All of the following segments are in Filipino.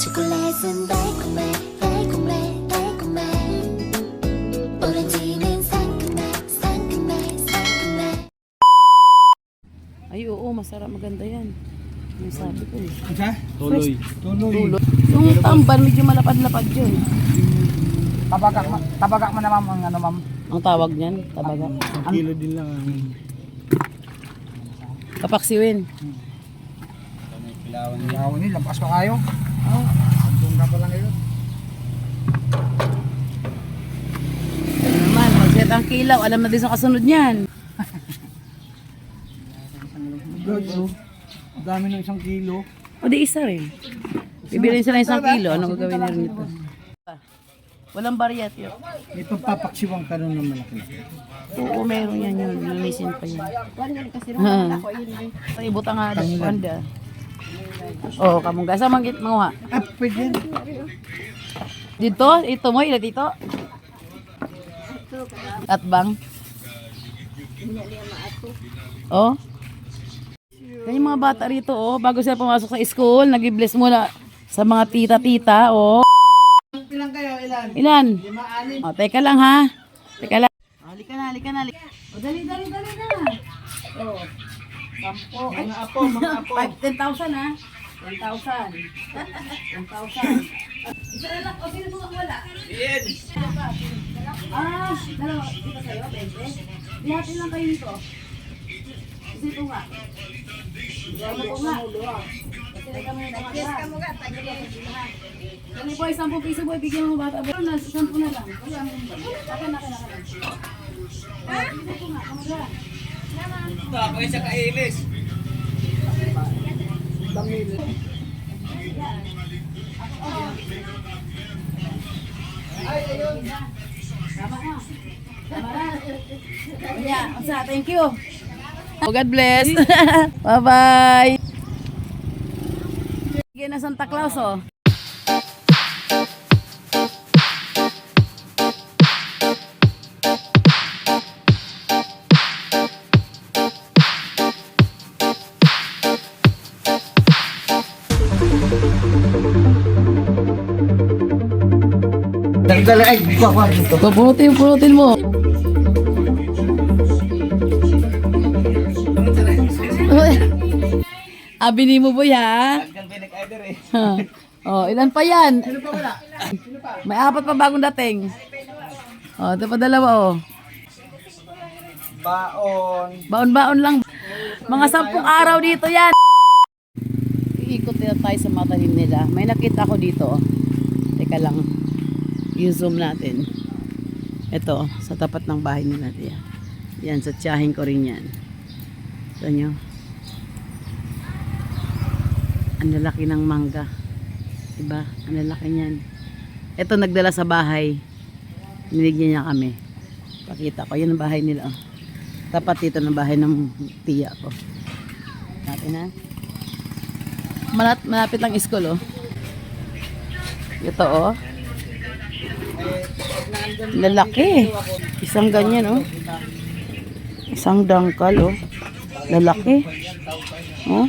초콜릿은 달콤해 달콤해 달콤해 오렌지는 상큼해 상큼해 상큼해 Ay, oo, masarap. Maganda yan. Yung sabi ko eh. Isa? Tuloy. Tuloy. Tulo. Yung tamban, medyo malapad-lapad yun. Tabagak, ma- tabagak mo na ma'am ang ano ma'am. Ang tawag niyan, tabaga. Ang kilo din lang ang Kapaksiwin. kilawan Yaw ni, lampas pa kayo. Oh. Hanggang ka pa lang ngayon. Mag-set ang kilaw. Alam na din sa kasunod niyan. Good, oh. Ang dami ng isang kilo. O di isa rin. Bibilin sila isang kilo. Ano gagawin nila nito? Walang bariyat yun. May pagpapaksiwang ka nun ng malaki. Oo, meron yan yun. Linisin pa yan. Ha. Ay, buta nga daw. Panda. Oo, kamong gasa manggit mo ha. Ah, pwede yan. Dito, ito mo, ila dito. At bang? Oh. Kanya mga bata rito, oh, bago sila pumasok sa school, nag-bless muna sa mga tita-tita, oh. Ilan kayo? Ilan? Ilan? Lima, anim. Oh, teka lang ha. Teka lang. Halika na, halika na, halika. O, dali, dali, dali na. Oh. Sampo. Mga apo, mga apo. 10,000 ha. 10,000. 10,000. Isa na lang. O, sino po ang wala? Ian. Ah, dalawa. Dito sa'yo, 20. Dihati lang kayo nito. Kasi ito nga. Ano po nga? Yes, kamo ga. Kani boy, 10 piso boy, bigyan mo bata. Boy, na 10 na lang. Akin, akin, akin. Ah, dito po nga, kamo ga. Tapos sa kailis. Tama na. Tama na. Kanya, unsa, thank you. Oh, God bless. Bye-bye. Sige na Santa Claus, oh. Dagdala, ay, kuha dito. Pupunutin, punutin mo. Abini mo boy ha? Ha. Oh, ilan pa yan? May apat pa bagong dating. Oh, ito pa dalawa oh. Baon. Baon-baon lang. Mga sampung araw dito yan. Iikot nila tayo sa mga tanim nila. May nakita ko dito. oh. Teka lang. I-zoom natin. Ito, sa tapat ng bahay nila. Yan, yan sa tiyahin ko rin yan. Ito nyo. Ang lalaki ng mangga. Diba? Ang lalaki niyan. Ito nagdala sa bahay. Niligyan niya kami. Pakita ko. Yan ang bahay nila. Oh. Tapat dito ng bahay ng tiya ko. Natin ha. Malapit lang school oh. Ito oh. Lalaki. Isang ganyan oh. Isang dangkal oh. Lalaki. Oh.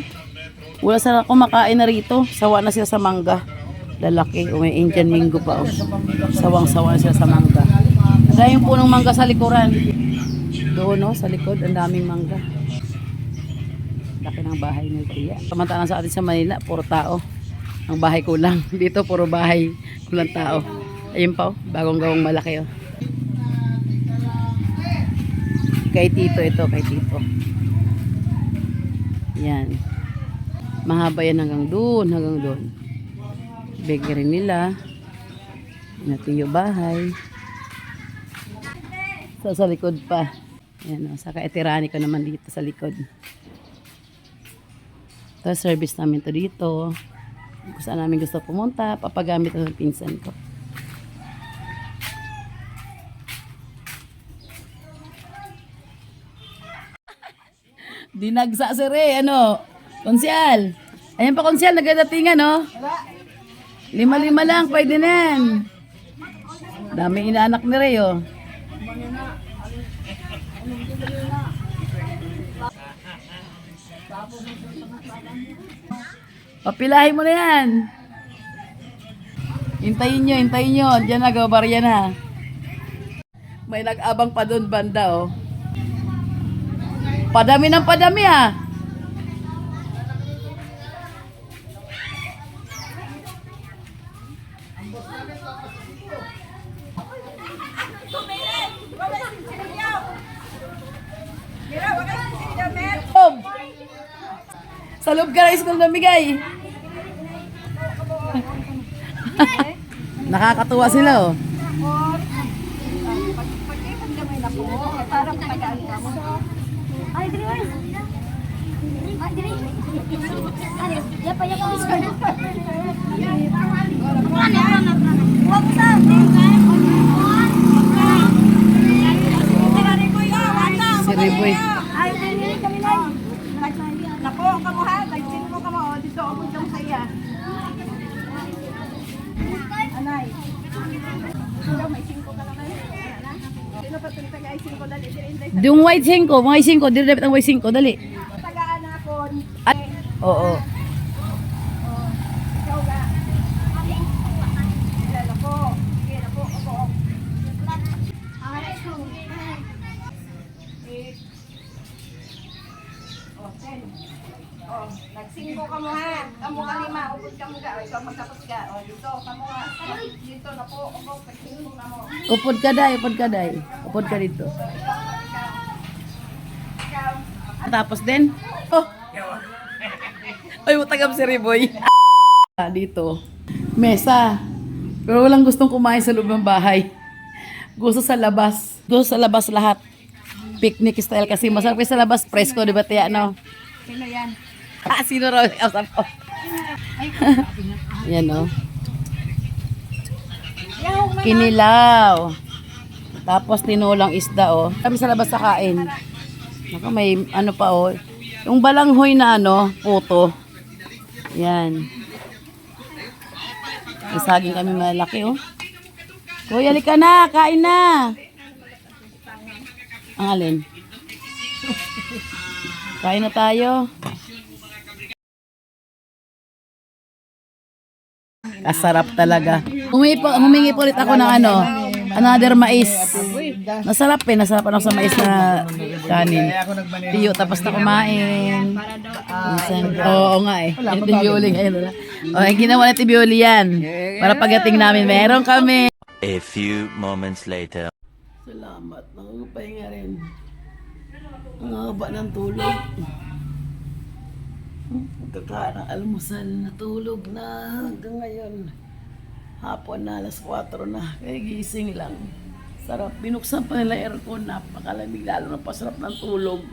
Wala sila kumakain na rito. Sawa na sila sa mangga. Lalaki. O may Indian mingo pa oh. Sawang-sawa sila sa mangga. Dahil yung punong mangga sa likuran. Doon no, sa likod, ang daming mangga. Laki ng bahay ni Tia. Samantalang sa atin sa Manila, puro tao. Ang bahay ko lang. Dito, puro bahay, kulang tao. Ayun pa, oh, bagong gawang malaki. Oh. Kay Tito ito, kay Tito. Yan. Mahaba yan hanggang doon, hanggang doon. Bakery nila. Yung bahay. So, sa likod pa. Yan o. Saka itirani ko naman dito sa likod. Ito, service namin to dito. Kung saan namin gusto pumunta, papagamit ng pinsan ko. Dinagsa si Ray, ano? Konsyal. Ayan pa konsyal, nagadatingan, no? Lima-lima lang, pwede na yan. Dami inaanak ni Ray, oh. Papilahin mo na yan. Hintayin nyo, hintayin nyo. Diyan na, gabarya na. May nag-abang pa doon banda, oh. Padami ng padami, ah. Sa loob ka ng school namigay. Nakakatuwa sila, oh. Ay, diri ay. Ay, ya pa ya sa. Si Riboy. Ay, diri kami na. Nako, kamo ha, nagsin mo kamo, o, dito ako dyan sa iya. Anay. Ikaw, may singko ka naman. Ana? Pa itong taga ay singko dali? Yung white 5, mga 5, dili dapat ang white 5, dali. tagaan ako. At, oo. Na. Oh. Oh, nagsingko ka mo ha. Kamu ka lima, upod ka mo ga. O, ikaw magtapos ka. O, dito, kamu nga. Dito na po, ako, nagsingko na mo. Upod ka day, upod ka day. Upod ka dito. Tapos din, oh. Ay, utagam si Riboy. Ah, dito. Mesa. Pero walang gustong kumain sa loob ng bahay. Gusto sa labas. Gusto sa labas lahat. Picnic style kasi masarap yung sa labas. Presko, di ba tiya, no? Sino yan? Ah, sino raw? Ko. Yan, no? Kinilaw. Tapos tinulang isda, oh. Kami sa labas sa kain. Naka, may ano pa, oh. Yung balanghoy na ano, puto. Yan. May saging kami malaki, oh. Kuya, halika na. Kain na. Ang alin? Kain na tayo. Kasarap talaga. Humingi po, humingi po ulit ako ng ano, another mais. Masarap eh, nasarap ako sa mais na kanin. Tiyo, tapos na kumain. Minsan, oo nga eh. Yung tibioli ngayon. O, yung ginawa na tibioli yan. Para pagdating namin, meron kami. A few moments later. Salamat. Nakakapahinga rin. Ang haba ng tulog. Pagkakain ng almusal, natulog na hanggang ngayon. Hapon na, alas 4 na. Kaya gising lang. Sarap. Binuksan pa nila aircon. Napakalamig. Lalo na pasarap ng tulog.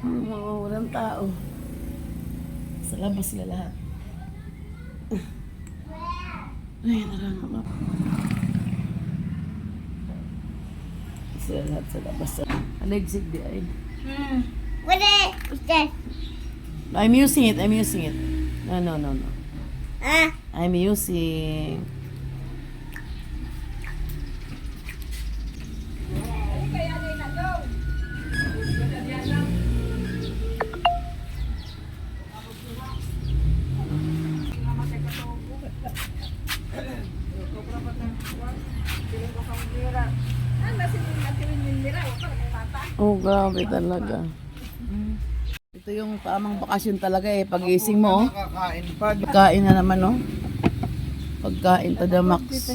Hmm, mga walang tao. Sa labas sila lahat. Ay, narangam Sila lahat sa labas. Alegsig di ay. What is? I'm using it. I'm using it. No, no, no, no. Ah, I'm using. Oh, grabe talaga. Ito yung tamang bakasyon talaga eh. Pag-ising mo, oh. Pagkain na naman, no? Pagkain to the max. Let's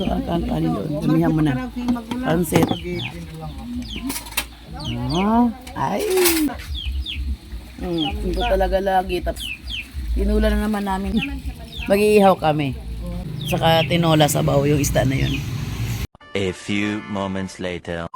go kan kanin doon. Damihan mo na. Pansit. Oh, ay. Hmm, ito talaga lagi. Tapos, tinula na naman namin. Mag-iihaw kami. Saka tinola sa baw yung isda na yun. A few moments later.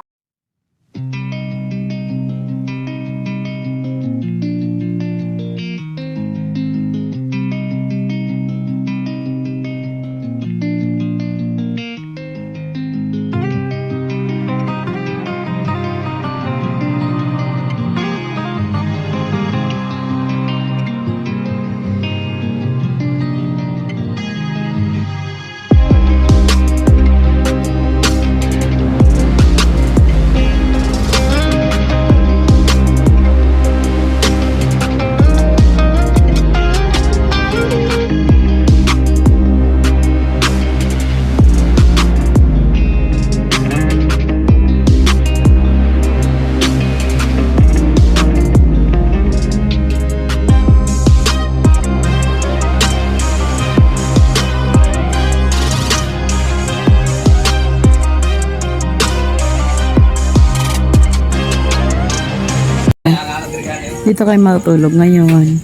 Dito kayo matutulog ngayon.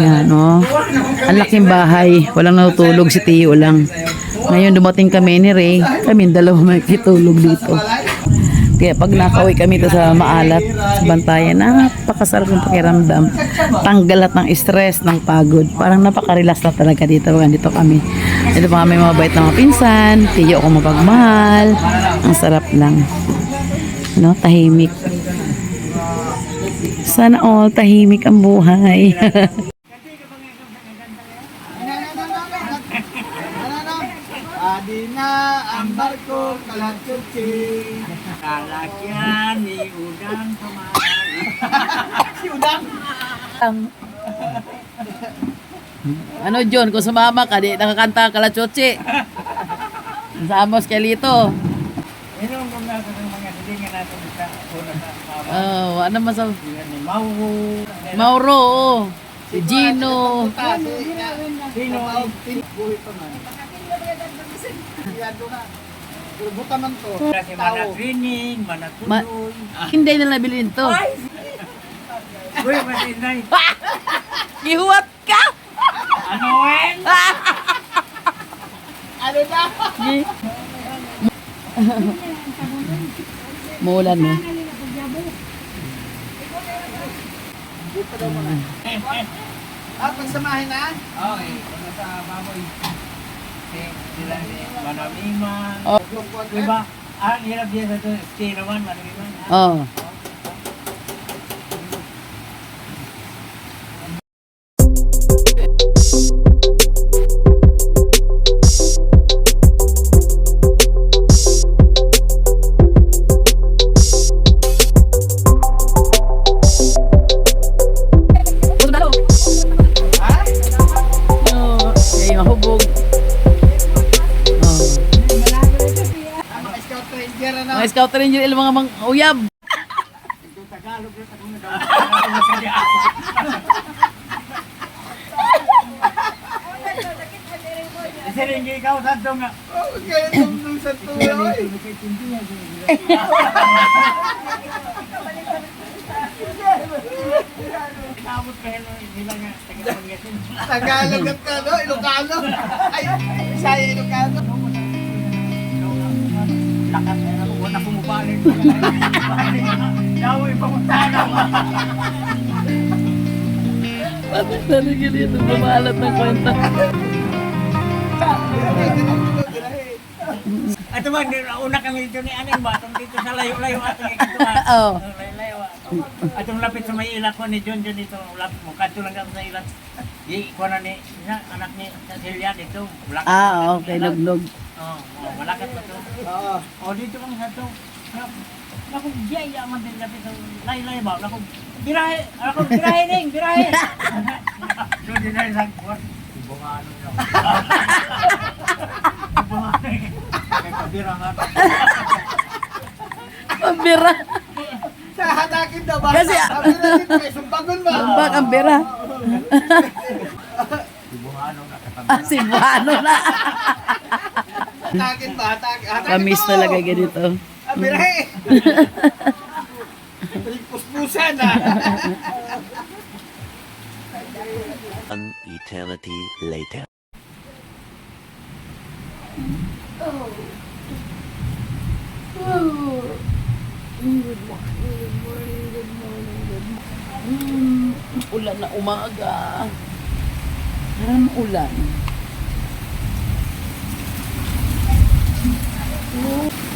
Yan, oh. Ang laking bahay. Walang natutulog si Tio lang. Ngayon dumating kami ni Ray. Kami dalawa may kitulog dito. Kaya pag nakauwi kami ito sa maalat, sa bantayan, napakasarap ng pakiramdam. Tanggal at ng stress, ng pagod. Parang napaka-relax na talaga dito. Dito kami. Dito pa kami mabait na mga pinsan. Tiyo ako mapagmahal. Ang sarap lang. No, tahimik. Sana all tahimik ang buhay. Adi na ang barko kalachutsi. Kalakyan ni Udang Pamahay. ano John, kung sumama ka, di nakakanta ka la choche. Sa Amos Kelito. Inom ko nga sa mga silingan natin sa una sa Oh, ano masaw? Mauro. Mauro, oh. si Gino. Ang Buhay pa man. Buta man to. kasi mana training, mana Ma- tuloy. Hindi na nabilin to. Uy, masinay. Gihuwat ka! Ano eh? Ano na? Muulan mo. Ah, pagsamahin na? Okay, ano sa baboy? Si, sila ni Manamiman. Oh. Diba? Ah, hirap din sa ito. Stay naman, Manamiman. Oh. Oh, Kasi rin ikaw sa ito nga. Oh, kaya nung sa tuyo eh. Kabot ka nila nga. Tagalog at ano, Ilocano. Ay, Bisaya Ilocano. Lakas na ako. Wala pumupalin. Yawoy, pamuntahan ako. Bakit na rin ganito? Bumalat ng kwenta. Ato ba, una kami dito ni Aning ba? Atong dito sa layo-layo atong ikatuwa. Oo. Layo-layo. Atong lapit sa may ilat ko ni John John dito. Lapit mo, kanto lang ako sa ilat. Di, ko na ni, anak ni Celia dito. Ah, okay. Luglog. Oo, oh, wala ka to. Oo. O, dito lang sa to. Ako, jaya man din lapit sa layo-layo ba? Ako, birahe, ako, birahe ning, birahe. Doon din na sa kuwan. Ibungano niya. Niya. Kaya kabirahan. Pambira. Sa hatakin daw ba? Kasi- sumbagon ba? Bak ang bira. Ibungano na. Ah, si Buano na. Hatakin ba? Hatakin. hatakin Kamis talaga ganito. Ah, birahe. Puspusan ah. An eternity later. Hmm, ulan na umaga. Parang ulan. you.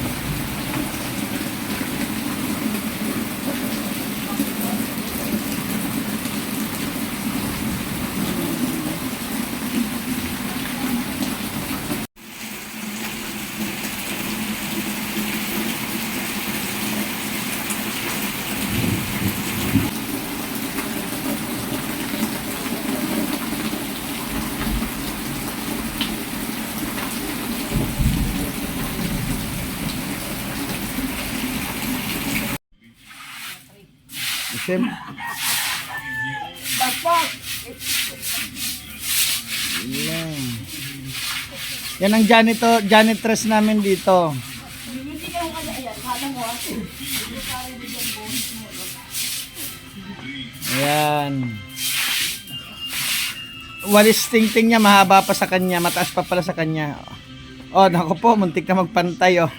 Sim. Yan ang janitor, janitress namin dito. Ayan. Walis tingting niya, mahaba pa sa kanya, mataas pa pala sa kanya. Oh, naku po, muntik na magpantay, oh.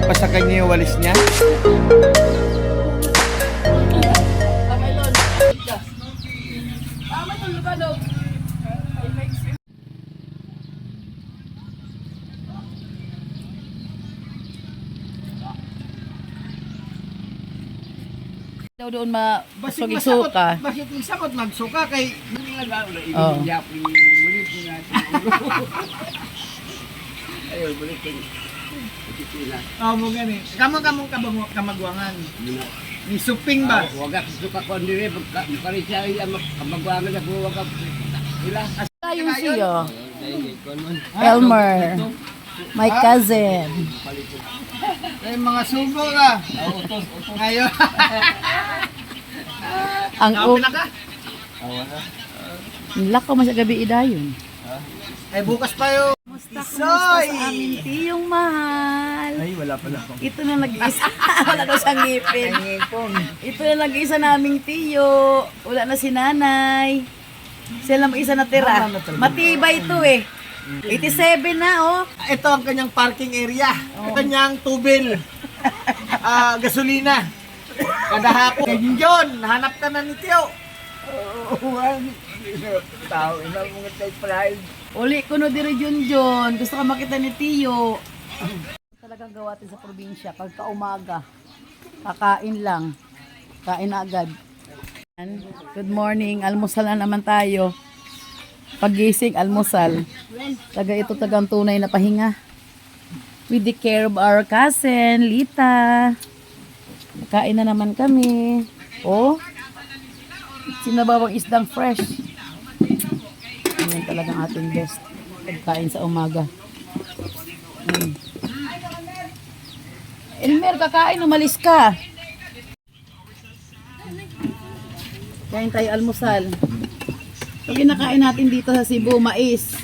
Ano? Lagpas sa kanya yung walis niya. Daw doon ma Basig basog suka. Bakit isakot magsuka kay Oh. Oh, mo gani. Kamo kamo kabamo kamagwangan. Ni suping ba? Wagak suka ko dire kari siya ang kamagwangan ako wagak ila Ayun siya. Elmer. My cousin. Ay mga sugo ka. Ngayon. Ang Kape u- na ka? lako mas gabi idayon. Ay bukas pa yo. Kumusta sa amin tiyong mahal? Ay wala pala ako. Ito na nag-isa. Wala daw siyang ngipin. Ito na nag-isa naming tiyo. Wala na si nanay. Sila lang isa natira. Matibay ito eh. 87 na oh. Ito ang kanyang parking area. Ang kanyang tubil. Ah, gasolina. Kada hapon. John, hanap ka na ni Tio. tao ina mga tay pride Uli ko no diri Junjun. Gusto ka makita ni Tiyo. Talagang gawatin sa probinsya. Pagka umaga. Kakain lang. Kain agad. Good morning. Almusal na naman tayo. Pagising, almusal. Taga ito tagang tunay na pahinga. With the care of our cousin, Lita. Kain na naman kami. Oh. Sinabawang isdang fresh. Talagang ating best pagkain sa umaga. Mm. Elmer, kakain, umalis ka. Kain tayo almusal. Pag kinakain natin dito sa Cebu, mais.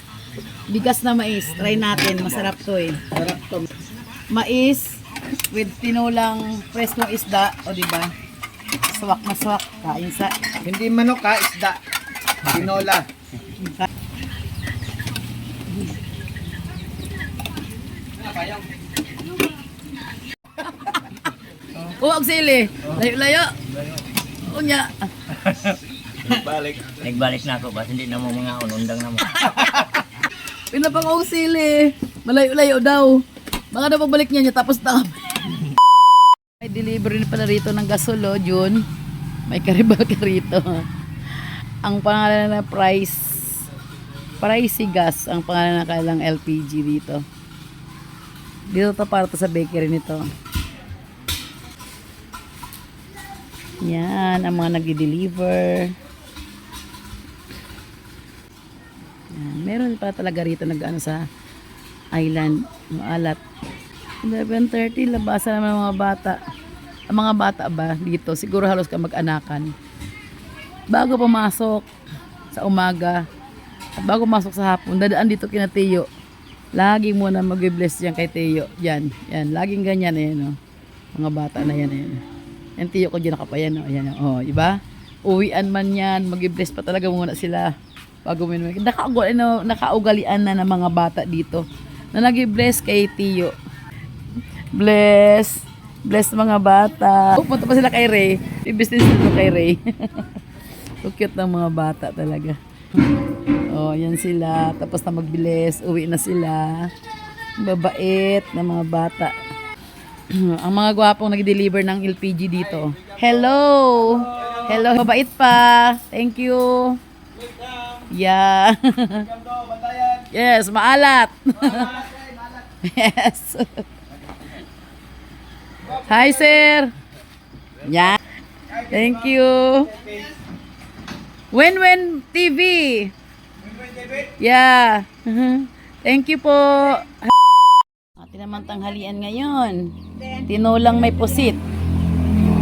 Bigas na mais. Try natin. Masarap to eh. Sarap to. Mais with tinulang preskong isda. O di ba? Swak na swak. Kain sa Hindi manok ha, isda. Tinola. Huwag sili. Layo-layo. Unya. nagbalik na ako basta hindi na mo mga unundang na mo Pinapang sili. Malayo-layo daw. Baka na pagbalik niya niya tapos na May delivery na pala rito ng gasolo, June. May karibal ka rito. Ang pangalan na price, pricey gas ang pangalan ng kailang LPG dito. Dito to para to sa bakery nito. Yan, ang mga nagdi-deliver. Meron pa talaga rito nag ano sa island, maalat. 11.30, labasan naman mga bata. Ang mga bata ba dito, siguro halos ka mag-anakan. Bago pumasok sa umaga, at bago masok sa hapon, dadaan dito kina Teo. Lagi muna mag-bless yan kay Teo. Yan, yan, laging ganyan eh, no? Mga bata na yan, eh. Yan Teo ko dyan nakapayan, no? Ayan, oh, iba? Uwian man yan, mag-bless pa talaga muna sila. Bago mo Nakaugal, ano, nakaugalian na ng mga bata dito. Na nag-bless kay Tio. Bless. Bless mga bata. Pupunta pa sila kay Ray. Business dito kay Ray. so cute ng mga bata talaga. Oh, yan sila. Tapos na mag-bless. Uwi na sila. Babait na mga bata. Ang mga gwapong nag-deliver ng LPG dito. Hello! Hello, mabait pa. Thank you. Yeah. yes, maalat. yes. Hi, sir. Yeah. Thank you. Wen TV. Yeah. Mhm. Thank you po. Atin naman tanghalian ngayon. Tinolang may pusit.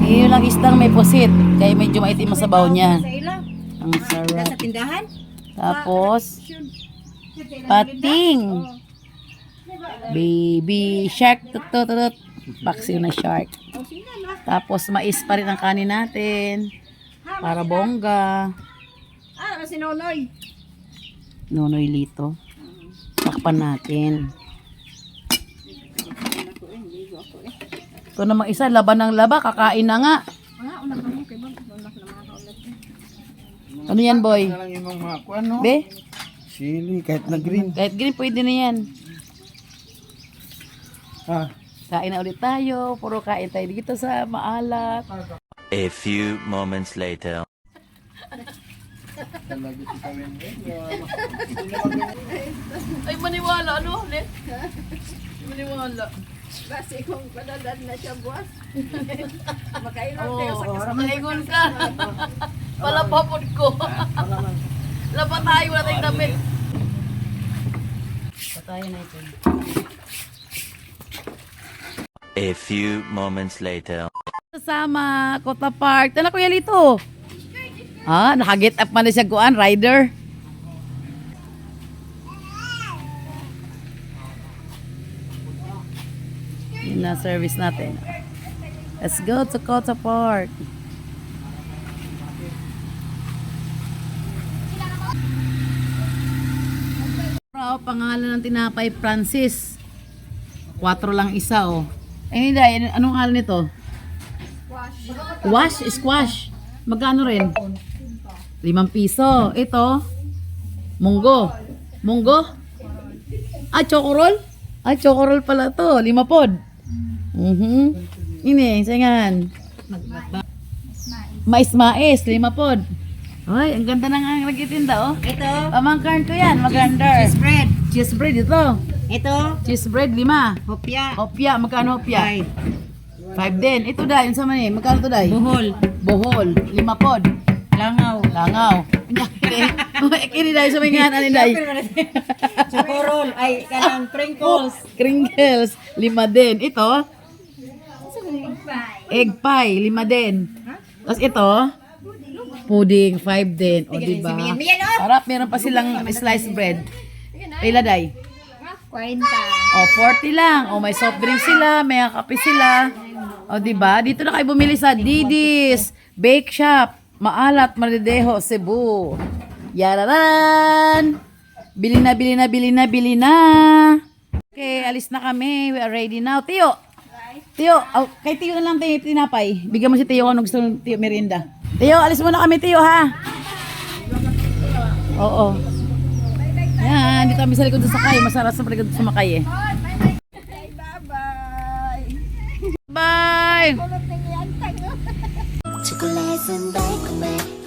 Yun lang isdang may pusit. Kaya medyo maitim ang sabaw niya. Sa. Ang sarap. Sa tindahan. Tapos, pating. Baby shark. Tutututut. Paksiw na shark. Tapos, mais pa rin ang kanin natin. Para bongga. Ah, ano si Nonoy? Lito. Takpan natin. Ito namang isa, laban ng laba, kakain na nga. Ano yan, boy? lang yung mga kuan, no? Be? Sili, kahit na green. Kahit green, pwede na yan. Ah, Kain na ulit tayo. Puro kain tayo dito sa maalat. A few moments later. Ay, maniwala. Ano? Ulit? Maniwala. Kasi kung padadad na siya buwas. Makailan Oo, kayo sa oh, nakaingon ka. Palapapod ko. Lapa tayo, wala tayong damit. Patayin na ito. A few moments later. Kasama, Kota Park. Tala, Kuya Lito. Ha? Nakaget up man siya kuan, rider. Yun na service natin. Let's go to Kota Park. Oh, pangalan ng tinapay Francis. Quatro lang isa oh. Eh, hindi, anong ngalan nito? Wash, squash. Magkano rin? Limang piso. Ito, munggo. Munggo? Ah, chocorol? Ah, chocorol pala to. Lima pod. Mhm. Ini, sayangan. Mais-mais, lima pod. Ay, ang ganda ng ang nagtitinda, oh. Ito, Pamangkarn ko yan, maganda. cheese bread. Cheese bread ito. Ito, Cheese bread, lima. hopya. Hopya, magkano hopya? Five din. Ito dahil, sa man eh. Magkano to dahil? Buhol. Bohol. Lima pod. Langaw. Langaw. Kini dahil sa mga ni dahil. Chocorol. Ay, kanang crinkles. Kringles. Lima din. Ito. Egg pie. Lima din. Tapos ito. Pudding. Five din. O, diba? Miyan, oh! Meron pa silang sliced bread. Pila day? Kwenta. O, 40 lang. O, may soft drink sila, may kape sila. O, di ba? Dito na kayo bumili sa Didis Bake Shop, Maalat, Maridejo, Cebu. Yararan! Bili na, bili na, bili na, bili na. Okay, alis na kami. We are ready now. Tiyo! Tiyo, oh, kay Tiyo na lang tayo tinapay. Bigyan mo si Tiyo kung ano gusto ng Tiyo merienda. Tiyo, alis muna kami, Tiyo, ha? Oo. Yan, dito kami sa likod sa sakay. Masarap sa likod sa sumakay eh. Bye-bye. Bye! pleasant back